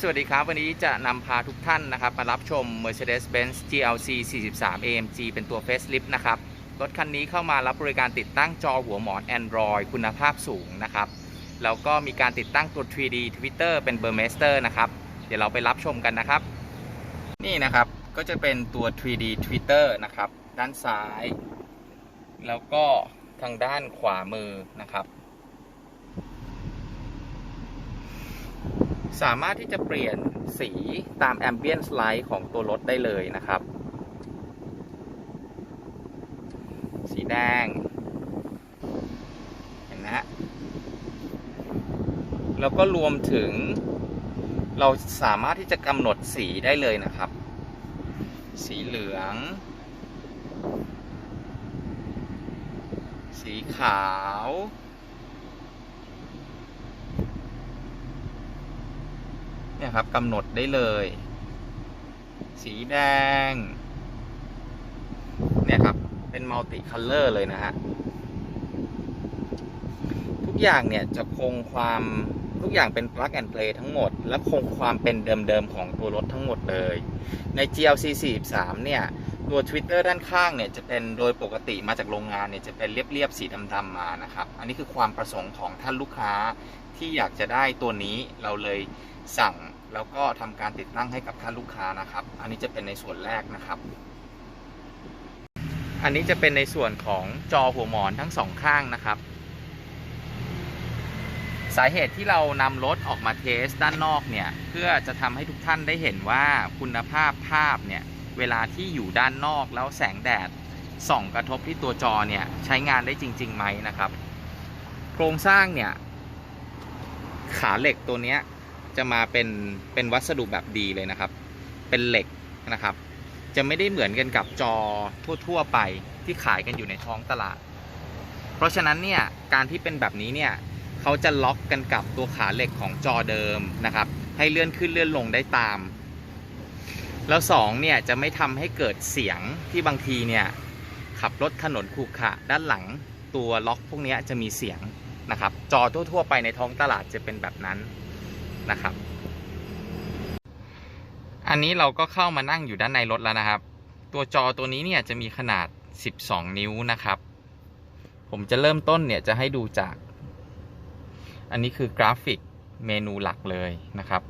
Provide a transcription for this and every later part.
สวัสดีครับ วันนี้จะนำพาทุกท่านนะครับ มารับชม Mercedes-Benz GLC 43 AMG เป็นตัว Facelift นะครับ รถคันนี้เข้ามารับบริการติดตั้งจอหัวหมอน Android คุณภาพสูงนะครับ แล้วก็มีการติดตั้งตัว 3D Twitter เป็น Burmester นะครับ เดี๋ยวเราไปรับชมกันนะครับ นี่นะครับก็จะเป็นตัว 3D Twitter นะครับ ด้านซ้าย แล้วก็ทางด้านขวามือนะครับ สามารถที่จะเปลี่ยนสีตาม Ambient Light ของตัวรถได้เลยนะครับ สีแดง เห็นนะฮะแล้วก็รวมถึง เราสามารถที่จะกำหนดสีได้เลยนะครับ สีเหลือง สีขาว เนี่ยครับกำหนดได้เลย สีแดง เนี่ยครับ เป็นมัลติคัลเลอร์เลยนะฮะ ทุกอย่างเนี่ยจะคงความทุกอย่างเป็น plug and play ทั้งหมด และคงความเป็นเดิมๆของตัวรถทั้งหมดเลย ใน GLC 43 เนี่ย ตัว Twitter ด้านข้างเนี่ยจะเป็นโดยปกติมาจากโรงงานเนี่ยจะเป็นเรียบๆสีดำๆมานะครับ อันนี้คือความประสงค์ของท่านลูกค้าที่อยากจะได้ตัวนี้เราเลย สั่งแล้วก็ทำการติดตั้งให้กับท่านลูกค้านะครับ อันนี้จะเป็นในส่วนแรกนะครับ อันนี้จะเป็นในส่วนของจอหัวหมอนทั้งสองข้างนะครับ สาเหตุที่เรานำรถออกมาเทสด้านนอกเนี่ย เพื่อจะทำให้ทุกท่านได้เห็นว่าคุณภาพภาพเนี่ย เวลาที่อยู่ด้านนอกแล้วแสงแดดส่องกระทบที่ตัวจอเนี่ย ใช้งานได้จริงๆไหมนะครับ โครงสร้างเนี่ย ขาเหล็กตัวเนี้ย จะมาเป็นเป็นวัสดุแบบดีเลยนะครับ เป็นเหล็กนะครับ จะไม่ได้เหมือนกันกับจอทั่ว ๆ ไปที่ขายกันอยู่ในท้องตลาด เพราะฉะนั้นเนี่ยการที่เป็นแบบนี้เนี่ยเขาจะล็อกกันกับตัวขาเหล็กของจอเดิมนะครับ ให้เลื่อนขึ้นเลื่อนลงได้ตาม แล้วสองเนี่ยจะไม่ทำให้เกิดเสียงที่บางทีเนี่ยขับรถถนนขรุขระด้านหลังตัวล็อกพวกนี้จะมีเสียงนะครับ จอทั่ว ๆ ไปในท้องตลาดจะเป็นแบบนั้น นะครับ อันนี้เราก็เข้ามานั่งอยู่ด้านในรถแล้วนะครับ ตัวจอตัวนี้เนี่ยจะมีขนาด 12 นิ้วนะครับ ผมจะเริ่มต้นเนี่ยจะให้ดูจาก อันนี้คือกราฟิกเมนูหลักเลยนะครับ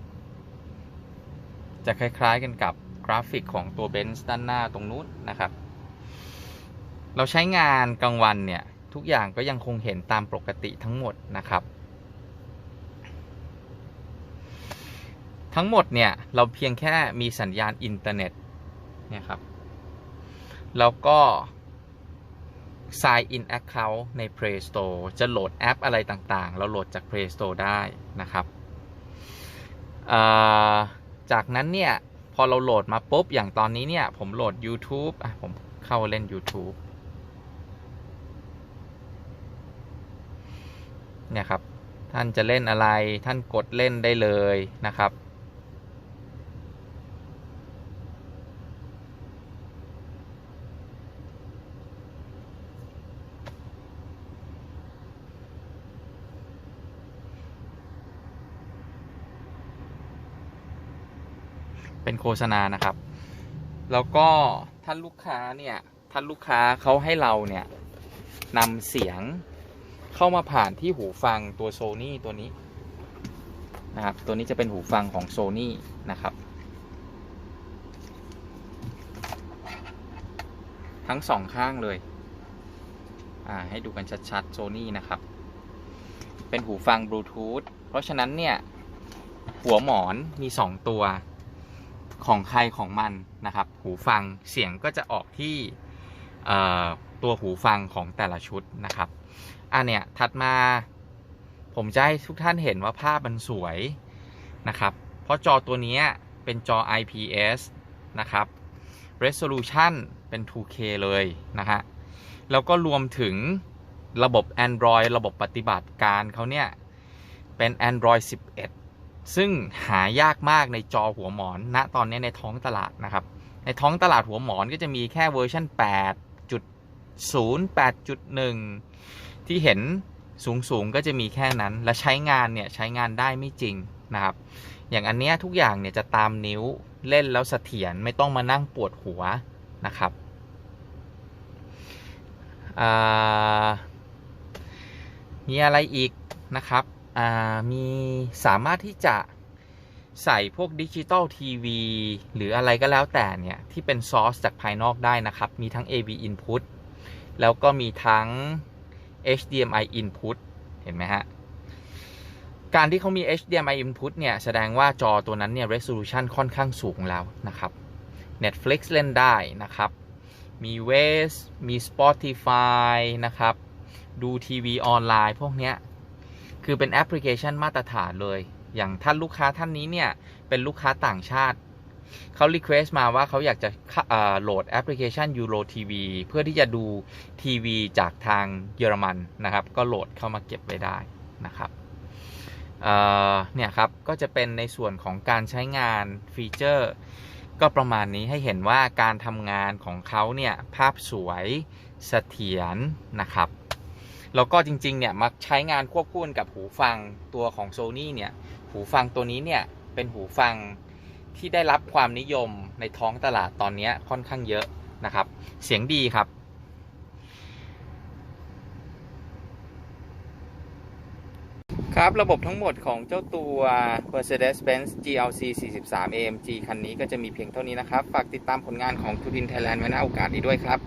จะคล้ายๆกันกับกราฟิกของตัวเบนซ์ด้านหน้าตรงนู้นนะครับ เราใช้งานกลางวันเนี่ยทุกอย่างก็ยังคงเห็นตามปกติทั้งหมดนะครับ ทั้งหมดเนี่ยเราเพียงแค่มีสัญญาณอินเทอร์เน็ตเนี่ยครับ แล้วก็ Sign in Account ใน Play Store จะโหลดแอปอะไรต่างๆ เราโหลดจาก Play Store ได้นะครับ จากนั้นเนี่ย พอเราโหลดมาปุ๊บ อย่างตอนนี้เนี่ย ผมโหลด YouTube อะผมเข้าเล่น YouTube เนี่ยครับ ท่านจะเล่นอะไรท่านกดเล่นได้เลยนะครับ เป็นโฆษณานะครับ แล้วก็ท่านลูกค้าเนี่ยท่านลูกค้าเขาให้เราเนี่ยนำเสียงเข้ามาผ่านที่หูฟังตัวโซนี่ตัวนี้นะครับตัวนี้จะเป็นหูฟังของโซนี่นะครับ ทั้งสองข้างเลยให้ดูกันชัดๆโซนี่นะครับ เป็นหูฟังบลูทูธเพราะฉะนั้นเนี่ย หัวหมอนมี 2 ตัว ของใครของมันนะครับ หูฟังเสียงก็จะออกที่ตัวหูฟังของแต่ละชุดนะครับอันเนี้ยถัดมาผมจะให้ทุกท่านเห็นว่าภาพมันสวยนะครับ เพราะจอตัวนี้เป็นจอ IPS นะครับ resolution เป็น 2K เลยนะฮะ แล้วก็รวมถึงระบบ Android ระบบปฏิบัติการเขาเนี่ย เป็น Android 11 ซึ่งหายากมากในจอหัวหมอนณตอนนี้ในท้องตลาดนะครับ ในท้องตลาดหัวหมอนก็จะมีแค่เวอร์ชัน8.0 8.1 ที่เห็นสูงๆก็จะมีแค่นั้น และใช้งานเนี่ยใช้งานได้ไม่จริงนะครับ อย่างอันเนี้ยทุกอย่างเนี่ยจะตามนิ้วเล่นแล้วเสถียรไม่ต้องมานั่งปวดหัวนะครับมีอะไรอีกนะครับ มีสามารถที่จะใส่พวกดิจิตอลทีวีหรืออะไรก็แล้วแต่เนี่ย ที่เป็นซอร์สจากภายนอกได้นะครับ มีทั้ง AV input แล้วก็มีทั้ง HDMI input เห็นไหมฮะ การที่เขามี HDMI input เนี่ย แสดงว่าจอตัวนั้นเนี่ย resolution ค่อนข้างสูงแล้วนะครับ Netflix เล่นได้นะครับ มี Waze มี Spotify นะครับ ดูทีวีออนไลน์พวกเนี้ย คือเป็นแอปพลิเคชันมาตรฐานเลย อย่างท่านลูกค้าท่านนี้เนี่ย เป็นลูกค้าต่างชาติ เขา request มาว่าเขาอยากจะโหลดแอปพลิเคชัน Euro TV เพื่อที่จะดูทีวีจากทางเยอรมันนะครับ ก็โหลดเข้ามาเก็บไว้ได้นะครับเเนี่ยครับ ก็จะเป็นในส่วนของการใช้งานฟีเจอร์ ก็ประมาณนี้ให้เห็นว่าการทำงานของเขาเนี่ย ภาพสวยเสถียรนะครับ แล้วก็จริงๆเนี่ยมาใช้งานควบคู่กันกับหูฟังตัวของ Sony เนี่ยหูฟังตัวนี้เนี่ยเป็นหูฟังที่ได้รับความนิยมในท้องตลาดตอนนี้ค่อนข้างเยอะนะครับ เสียงดีครับ ครับ ระบบทั้งหมดของเจ้าตัว Mercedes-Benz GLC 43 AMG คันนี้ก็จะมีเพียงเท่านี้นะครับ ฝากติดตามผลงานของทูดินไทยแลนด์ไว้ณโอกาสนี้ด้วยครับ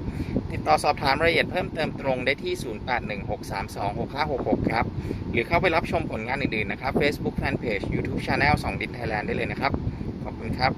ติดต่อสอบถามรายละเอียดเพิ่มเติมตรงได้ที่ 0816326566 ครับ หรือเข้าไปรับชมผลงานอื่นๆนะครับ Facebook Fanpage YouTube Channel 2ดินไทยแลนด์ได้เลยนะครับ ขอบคุณครับ